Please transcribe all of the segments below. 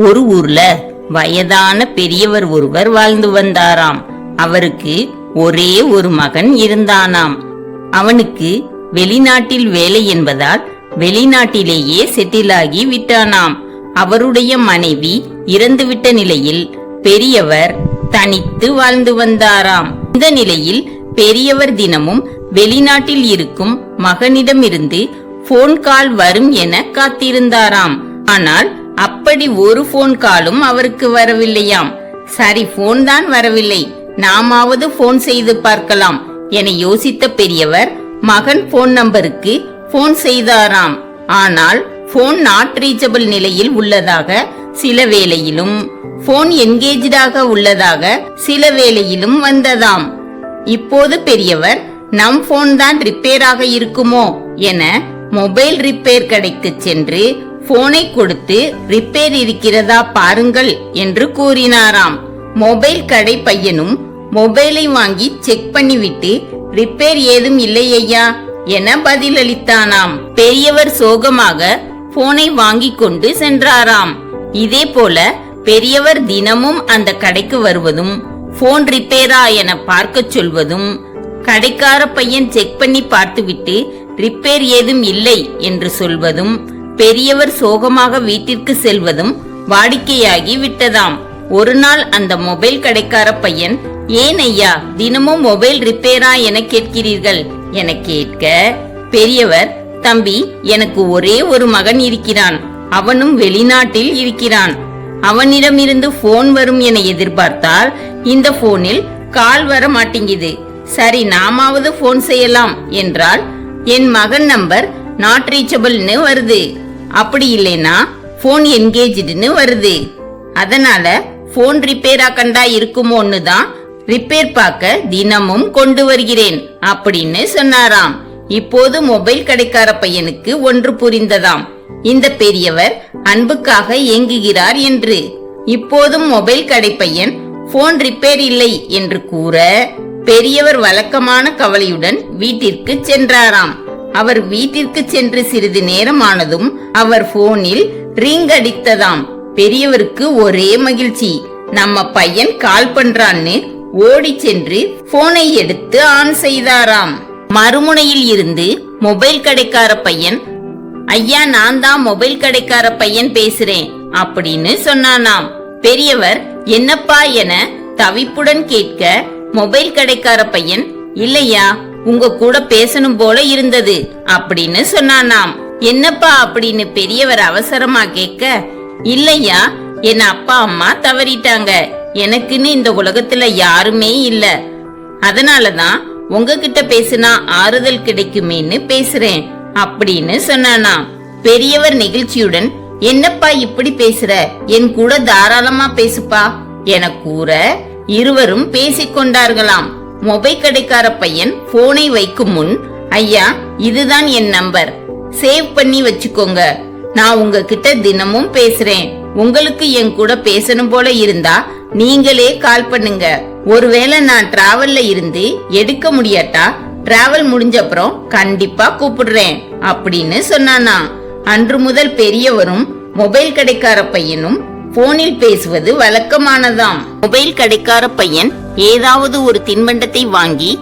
ஒரு ஊர்ல வயதான பெரியவர் ஒருவர் வாழ்ந்து வந்தாராம். அவருக்கு ஒரே ஒரு மகன் இருந்தானாம். அவனுக்கு வெளிநாட்டில் வேலை என்பதால் வெளிநாட்டிலேயே செட்டிலாகி விட்டானாம். அவருடைய மனைவி இறந்துவிட்ட நிலையில் பெரியவர் தனித்து வாழ்ந்து வந்தாராம். இந்த நிலையில் பெரியவர் தினமும் வெளிநாட்டில் இருக்கும் மகனிடமிருந்து போன் கால் வரும் என காத்திருந்தாராம். ஆனால் அப்படி ஒரு போன் காலும் அவருக்கு வரவில்லையாம். சரி போன் தான் வரவில்லை. நாமாவது போன் செய்து பார்க்கலாம் என யோசித்த பெரியவர் மகன் போன் நம்பருக்கு போன் செய்தாராம். ஆனால் போன் நாட் ரீச்சபிள் நிலையில் உள்ளதாக சில வேளையிலும் போன் என்கேஜாக உள்ளதாக சில வேளையிலும் வந்ததாம். இப்போது பெரியவர் நம் போன் தான் ரிப்பேராக இருக்குமோ என மொபைல் ரிப்பேர் கடைக்கு சென்று போனை கொடுத்து ரிப்பேர் இருக்கிறதா பாருங்கள் என்று கூறினாராம். மொபைல் கடை பையனும் மொபைலை வாங்கி செக் பண்ணிவிட்டு ரிப்பேர் ஏதும் இல்லை ஐயா என பதிலளித்தானாம். பெரியவர் சோகமாக போனை வாங்கி கொண்டு சென்றாராம். இதே போல பெரியவர் தினமும் அந்த கடைக்கு வருவதும் போன் ரிப்பேரா என பார்க்கச் சொல்வதும் கடைக்கார பையன் செக் பண்ணி பார்த்துவிட்டு ரிப்பேர் ஏதும் இல்லை என்று சொல்வதும் பெரியவர் சோகமாக வீட்டிற்கு செல்வதும் வாடிக்கையாகி விட்டதாம். ஒரு நாள் அந்த மொபைல் கடைக்கார பையன் ஏன் ஐயா தினமும் மொபைல் ரிப்பேரா என கேட்கிறீர்கள்? என கேட்க பெரியவர் தம்பி எனக்கு ஒரே ஒரு மகன் இருக்கிறான். அவனும் வெளிநாட்டில் இருக்கிறான். அவனிடமிருந்து போன் வரும் என எதிர்பார்த்தால் இந்த போனில் கால் வர மாட்டேங்குது. சரி நாமாவது போன் செய்யலாம் என்றால் என் மகன் நம்பர் நாட் ரீச்சபிள்னு வருது. அப்படி இல்லைனா போன் என்கேஜ்டுன்னு வருது. அதனால போன் ரிப்பேரா கண்டா இருக்குமோன்னு தான் ரிப்பேர் பார்க்க தினமும் கொண்டு வருகிறேன் அப்படின்னு சொன்னாராம். இப்போது மொபைல் கடைக்கார பையனுக்கு ஒன்று புரிந்ததாம். இந்த பெரியவர் அன்புக்காக ஏங்குகிறார் என்று. இப்போதும் மொபைல் கடை பையன் போன் ரிப்பேர் இல்லை என்று கூற பெரியவர் வழக்கமான கவலையுடன் வீட்டிற்கு சென்றாராம். அவர் வீட்டிற்கு சென்று சிறிது நேரம் ஆனதும் அவர் போனில் ரிங் அடித்ததாம். பெரியவருக்கு ஒரே மகிழ்ச்சி. நம்ம பையன் கால் பண்றான்னு ஓடி சென்று போனை எடுத்து ஆன் செய்தாராம். மறுமுனையில் இருந்து மொபைல் கடைக்கார பையன் ஐயா நான் தான் மொபைல் கடைக்கார பையன் பேசுறேன் அப்படின்னு சொன்னானாம். பெரியவர் என்னப்பா என தவிப்புடன் கேட்க மொபைல் கடைக்கார பையன் இல்லையா? உங்க கூட பேசணும் போல இருந்தது அப்படின்னு சொன்னானாம். என்னப்பா அப்படின்னு பெரியவர் அவசரமா கேட்க இல்லையா என் அப்பா அம்மா தவறிட்டாங்க. எனக்குன்னு இந்த உலகத்துல யாருமே இல்ல. அதனாலதான் உங்ககிட்ட பேசினா ஆறுதல் கிடைக்குமேன்னு பேசுறேன் அப்படின்னு சொன்னானாம். பெரியவர் நெகிழ்ச்சியுடன் என்னப்பா இப்படி பேசுற? என் கூட தாராளமா பேசுப்பா என கூற இருவரும் பேசிக்கொண்டார்களாம். கொண்டார்களாம் மொபைல் கடைக்கார பையன் போனை வைக்கும் முன் ஐயா இதுதான் என் நம்பர். சேவ் பண்ணி வச்சுக்கோங்க. நான் உங்ககிட்ட தினமும் பேசுறேன். உங்களுக்கு என் கூட பேசணும் போல இருந்தா நீங்களே கால் பண்ணுங்க. ஒருவேளை நான் டிராவல்ல இருந்து எடுக்க முடியாட்டா? டிராவல் முடிஞ்ச அப்புறம் கண்டிப்பா கூப்பிடுறேன் அப்படின்னு சொன்னானா. அன்று முதல் பெரியவரும் மொபைல் கடைக்கார பையனும் போனில் பேசுவது வழக்கமானதாம். மொபைல் கடைக்கார பையன் ஏதாவது ஒரு தின்பண்டத்தை வாங்கி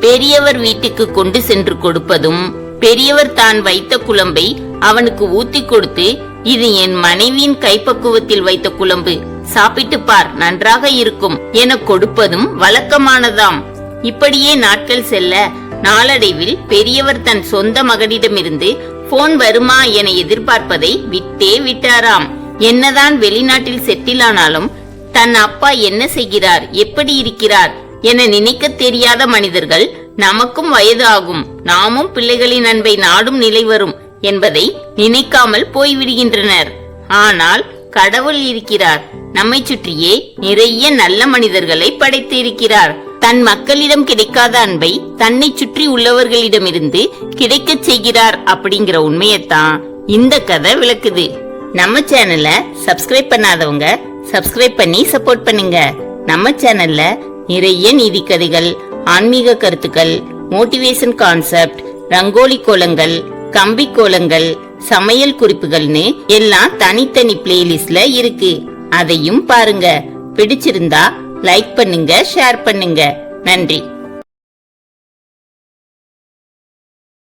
பெரியவர் வீட்டுக்கு கொண்டு சென்று கொடுப்பதும் பெரியவர் தான் வைத்த குழம்பை அவனுக்கு ஊத்தி கொடுத்து இது என் மனைவியின் கைப்பக்குவத்தில் வைத்த குழம்பு சாப்பிட்டு பார் நன்றாக இருக்கும் என கொடுப்பதும் வழக்கமானதாம். இப்படியே நாட்கள் செல்ல நாளடைவில் பெரியவர் தன் சொந்த மகனிடமிருந்து போன் வருமா என எதிர்பார்ப்பதை விட்டே விட்டாராம். என்னதான் வெளிநாட்டில் செட்டிலானாலும் தன் அப்பா என்ன செய்கிறார்? எப்படி இருக்கிறார்? என நினைக்க தெரியாத மனிதர்கள் நமக்கும் வயது ஆகும் நாமும் பிள்ளைகளின் அன்பை நாடும் நிலை வரும் என்பதை நினைக்காமல் போய்விடுகின்றனர். ஆனால் கடவுள் இருக்கிறார். நம்மை சுற்றியே நிறைய நல்ல மனிதர்களை படைத்து இருக்கிறார் தன் மக்களிடம் கிடைக்காத அன்பை தன்னை சுற்றி உள்ளவர்களிடமிருந்து கிடைக்கச் செய்கிறார் அப்படிங்கிற உண்மையத்தான் இந்த கதை விளக்குது. நம்ம சேனலை சப்ஸ்கிரைப் பண்ணாதவங்க சப்ஸ்கிரைப் பண்ணி சப்போர்ட் பண்ணுங்க. நம்ம சேனல்ல நிறைய நீதி கதைகள் ஆன்மீக கருத்துக்கள் மோட்டிவேஷன் கான்செப்ட் ரங்கோலி கோலங்கள் கம்பி கோலங்கள் சமையல் குறிப்புகள்னு எல்லாம் தனித்தனி பிளேலிஸ்ட்ல இருக்கு. அதையும் பாருங்க. பிடிச்சிருந்தா லைக் பண்ணுங்க ஷேர் பண்ணுங்க. நன்றி.